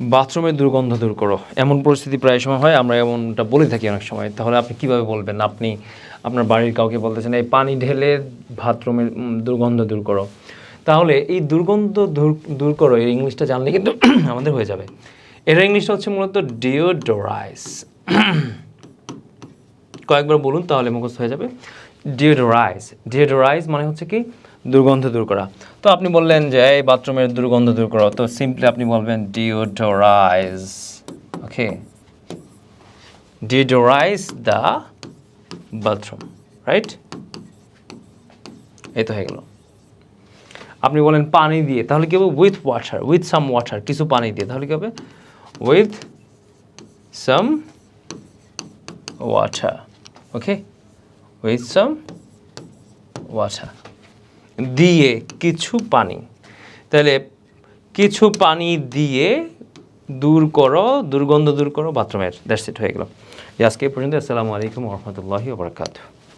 বাথরুমের দুর্গন্ধ দূর করো। এমন পরিস্থিতি প্রায় সময় হয়, আমরা এমনটা বলে থাকি অনেক সময়। তাহলে আপনি কীভাবে বলবেন? আপনি আপনার বাড়ির কাউকে বলতেছেন, এই পানি ঢেলে বাথরুমের দুর্গন্ধ দূর করো। তাহলে এই দুর্গন্ধ দূর দূর করো, এই ইংলিশটা জানলে কিন্তু আমাদের হয়ে যাবে। এটার ইংলিশটা হচ্ছে মূলত ডিওডোরাইস। কয়েকবার বলুন তাহলে মুখস্থ হয়ে যাবে। ডিওডোরাইজ ডিওডোরাইজ মানে হচ্ছে কি? দুর্গন্ধ দূর করা। তো আপনি বললেন যে, এই বাথরুমের দুর্গন্ধ দূর করো। তো সিম্পলি আপনি বলবেন deodorise okay deodorise the bathroom right এই তো হয়ে গেল। আপনি বলেন পানি দিয়ে। তাহলে কি হবে? With water with some water কিছু পানি দিয়ে। তাহলে কি হবে? With some water okay with some water দিয়ে কিছু পানি। তাহলে কিছু পানি দিয়ে দূর করো, দুর্গন্ধ দূর করো বাথরুমের দ্যাটস ইট হয়ে গেল। আজকে পর্যন্ত, আসসালামু আলাইকুম রহমতুল্লাহি ওবরাকাতুহ